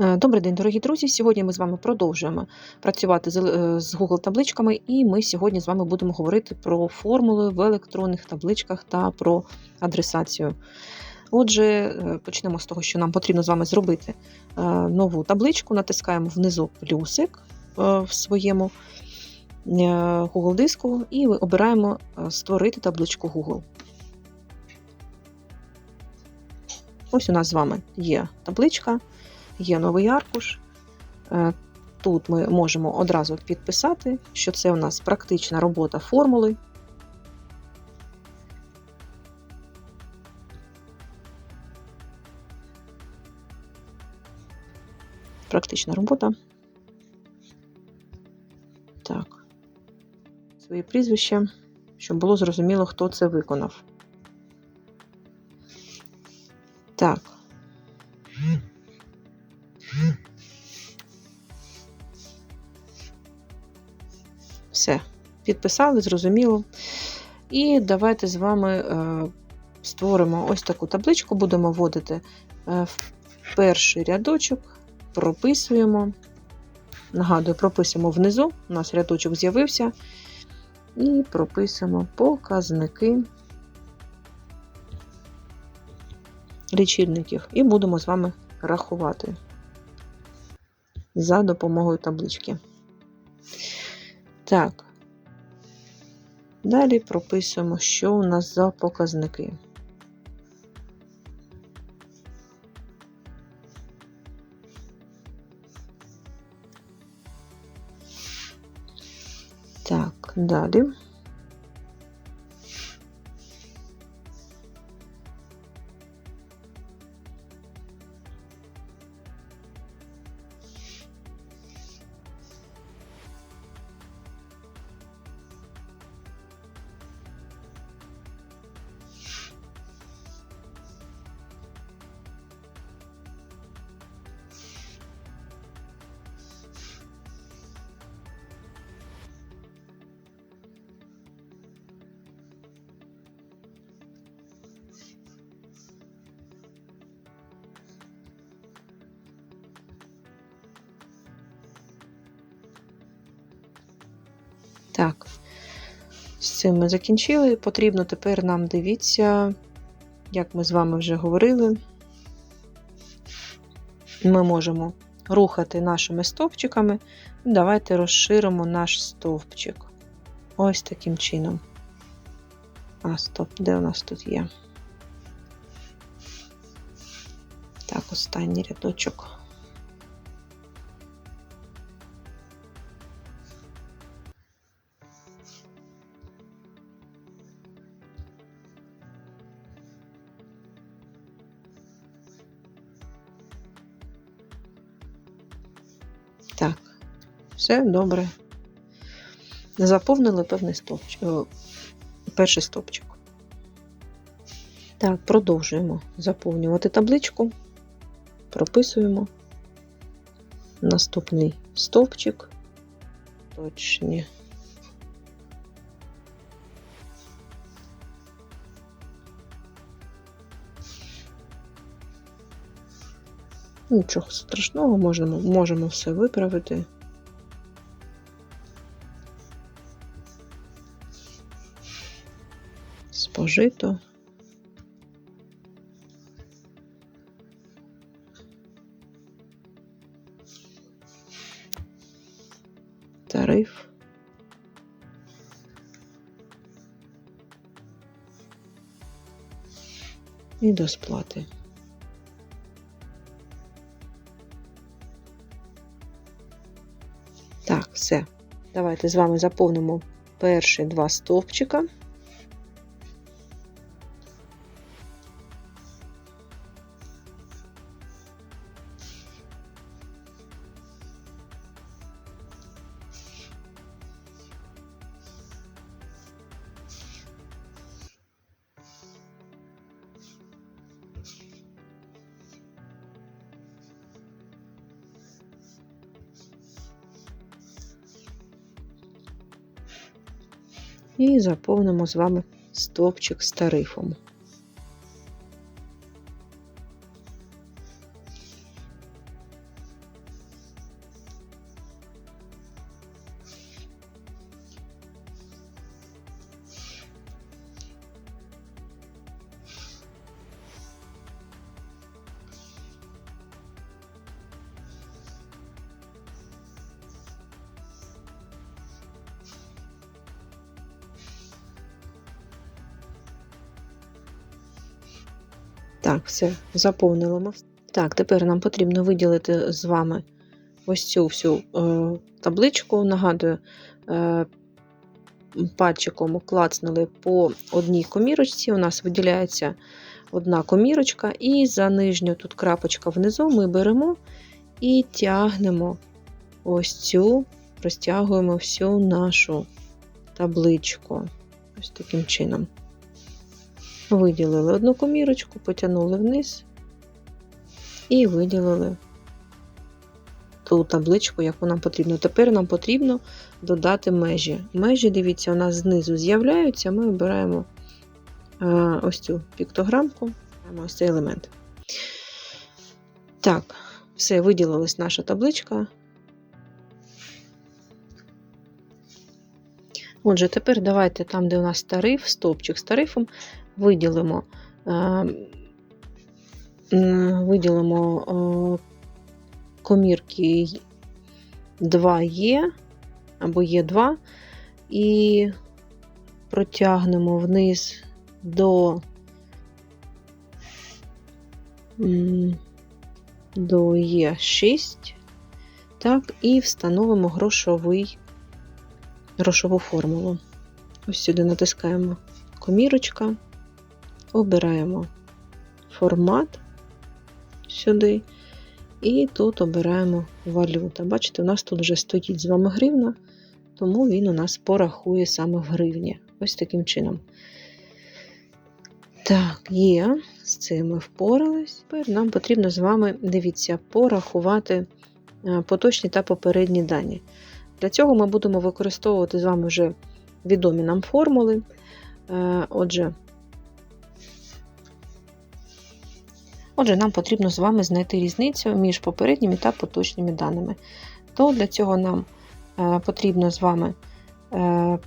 Е, Добрий день, дорогі друзі. Сьогодні ми з вами продовжуємо працювати з е, Google табличками, і ми сьогодні з вами будемо говорити про формули в електронних табличках та про адресацію. Отже, е, почнемо з того, що нам потрібно з вами зробити нову табличку. Натискаємо внизу плюсик в своєму Google диску і обираємо Створити табличку Google. Ось у нас з вами є табличка. Є новий аркуш. Е, Тут ми можемо одразу підписати, що це у нас практична робота формули. Практична робота. Так. Своє прізвище, щоб було зрозуміло, хто це виконав. Так. Підписали, зрозуміло. І давайте з вами е, створимо ось таку табличку, будемо вводити е, в перший рядочок, прописуємо. Нагадую, прописуємо внизу, у нас рядочок з'явився. І прописуємо показники лічильників. І будемо з вами рахувати за допомогою таблички. Так. Далі прописуємо, що у нас за показники. Так, далі. Так, з цим ми закінчили. Потрібно тепер нам дивіться, як ми з вами вже говорили, ми можемо рухати нашими стовпчиками. Давайте розширимо наш стовпчик. Ось таким чином. А, стоп, де у нас тут є? Так, останній рядочок. Все добре. Заповнили певний стовпчик, перший стовпчик. Так, продовжуємо заповнювати табличку, прописуємо наступний стовпчик. Точні. Нічого страшного, можемо, можемо все виправити. Спожито. Тариф. І до сплати. Так, все. Давайте з вами заповнимо перші два стовпчика. І заповнимо з вами стовпчик з тарифом. Так, все, заповнили ми. Так, тепер нам потрібно виділити з вами ось цю всю е, табличку. Нагадую, е, пальчиком клацнули по одній комірочці. У нас виділяється одна комірочка, і за нижню тут крапочка внизу ми беремо і тягнемо ось цю, розтягуємо всю нашу табличку. Ось таким чином. Виділили одну комірочку, потягнули вниз і виділили ту табличку, яку нам потрібно. Тепер нам потрібно додати межі. Межі, дивіться, у нас знизу з'являються, ми обираємо а, ось цю піктограмку, ось цей елемент. Так, все, виділилась наша табличка. Отже, тепер давайте там, де у нас тариф, стовпчик з тарифом, виділимо, е, виділимо е, комірки 2Е або Е2 і протягнемо вниз до до Е6, так, і встановимо грошовий, грошову формулу. Ось сюди натискаємо комірочка, обираємо формат сюди, і тут обираємо валюта. Бачите, у нас тут вже стоїть з вами гривна, тому він у нас порахує саме в гривні. Ось таким чином. Так, є, з цим ми впорались. Тепер нам потрібно з вами, дивіться, порахувати е, поточні та попередні дані. Для цього ми будемо використовувати з вами вже відомі нам формули. Е, отже, Отже, нам потрібно з вами знайти різницю між попередніми та поточними даними. То для цього нам е, потрібно з вами е,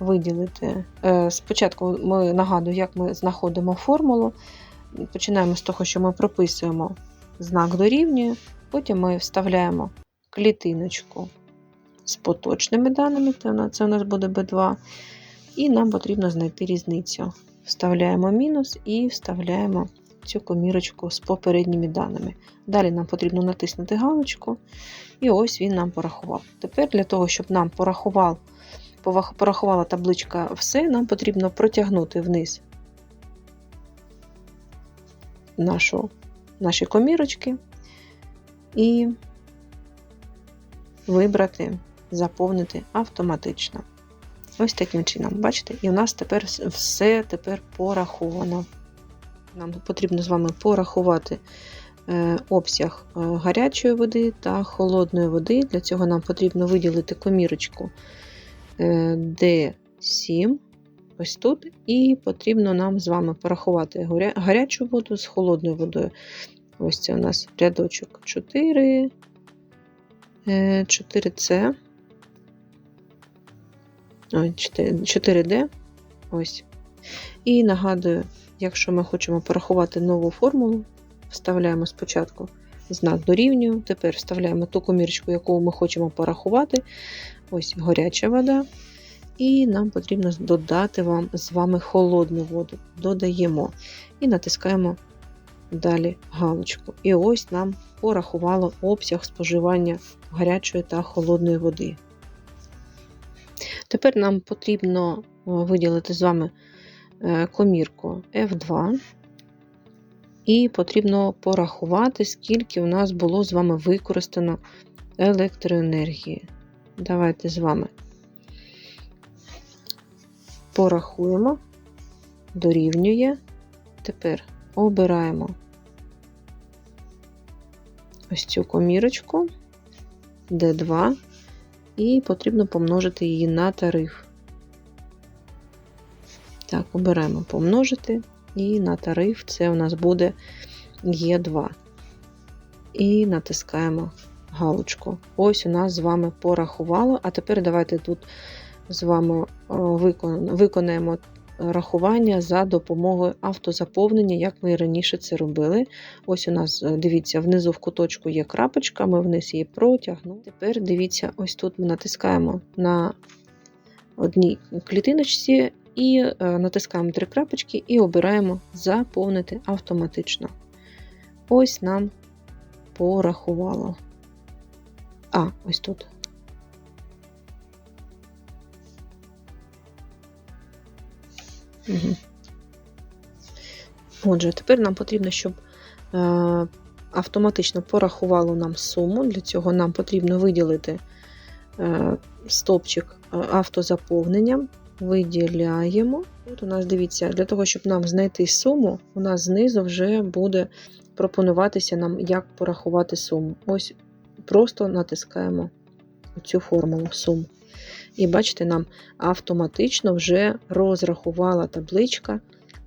виділити. Е, спочатку ми нагадую, як ми знаходимо формулу. Починаємо з того, що ми прописуємо знак дорівнює, потім ми вставляємо клітиночку з поточними даними, це у нас буде B2, і нам потрібно знайти різницю. Вставляємо мінус і вставляємо цю комірочку з попередніми даними. Далі нам потрібно натиснути галочку, і ось він нам порахував. Тепер для того, щоб нам порахував, порахувала табличка все, нам потрібно протягнути вниз нашу, наші комірочки і вибрати, заповнити автоматично. Ось таким чином, бачите? І у нас тепер все тепер пораховано. Нам потрібно з вами порахувати е, обсяг е, гарячої води та холодної води. Для цього нам потрібно виділити комірочку е, D7, ось тут, і потрібно нам з вами порахувати гарячу воду з холодною водою. Ось це у нас рядочок 4, 4C. 4D. Ось. І нагадую, Якщо ми хочемо порахувати нову формулу, вставляємо спочатку знак дорівнює, тепер вставляємо ту комірочку, яку ми хочемо порахувати. Ось горяча вода. І нам потрібно додати вам з вами холодну воду. Додаємо і натискаємо далі галочку. І ось нам порахувало обсяг споживання гарячої та холодної води. Тепер нам потрібно виділити з вами Е, комірку F2, і потрібно порахувати, скільки у нас було з вами використано електроенергії. Давайте з вами порахуємо, дорівнює. Тепер обираємо ось цю комірочку D2, і потрібно помножити її на тариф. Так, обираємо помножити, і на тариф це у нас буде Е2. І натискаємо галочку. Ось у нас з вами порахувало. А тепер давайте тут з вами виконаємо рахування за допомогою автозаповнення, як ми і раніше це робили. Ось у нас, е, дивіться, внизу в куточку є крапочка, ми вниз її протягнули. Тепер дивіться, ось тут ми натискаємо на одній клітиночці і е, натискаємо три крапочки і обираємо Заповнити автоматично. Ось нам порахувало. А, ось тут. Угу. Отже, тепер нам потрібно, щоб е, автоматично порахувало нам суму. Для цього нам потрібно виділити е, стовпчик е, автозаповнення. Виділяємо. Тут у нас дивіться, для того, щоб нам знайти суму, у нас знизу вже буде пропонуватися нам, як порахувати суму. Ось просто натискаємо цю формулу сум. І бачите, нам автоматично вже розрахувала табличка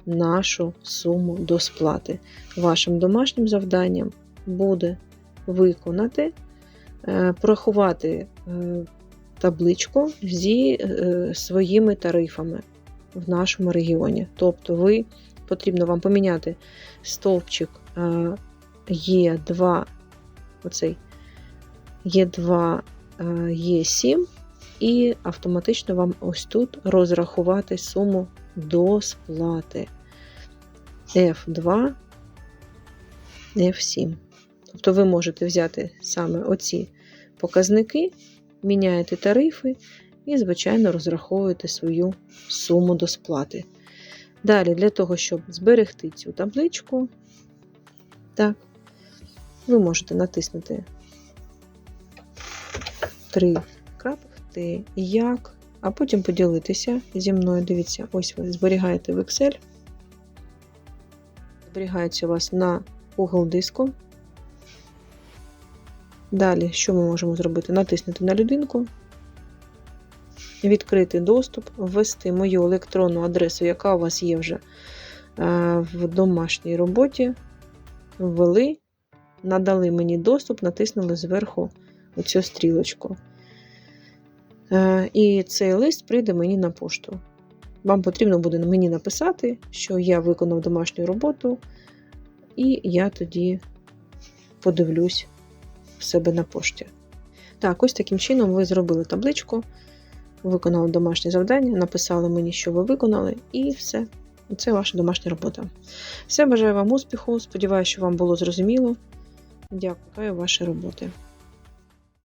нашу суму до сплати. Вашим домашнім завданням буде виконати, е, порахувати е, табличку зі е, своїми тарифами в нашому регіоні. Тобто, ви потрібно вам поміняти стовпчик Є2, оцей Є2, Є7, і автоматично вам ось тут розрахувати суму до сплати F2, F7. Тобто ви можете взяти саме оці показники, міняєте тарифи і, звичайно, розраховуєте свою суму до сплати. Далі, для того, щоб зберегти цю табличку, так, ви можете натиснути три крапки, як а потім поділитися зі мною. Дивіться, ось ви зберігаєте в Excel. Зберігається у вас на Google диску. Далі, що ми можемо зробити? Натиснути на людинку, відкрити доступ, ввести мою електронну адресу, яка у вас є вже е, в домашній роботі. Ввели, надали мені доступ, натиснули зверху оцю стрілочку. Е, і цей лист прийде мені на пошту. Вам потрібно буде мені написати, що я виконав домашню роботу, і я тоді подивлюсь в себе на пошті. Так, ось таким чином ви зробили табличку, виконали домашнє завдання, написали мені, що ви виконали, і все. Це ваша домашня робота. Все, бажаю вам успіху. Сподіваюся, що вам було зрозуміло. Дякую, вашої роботи.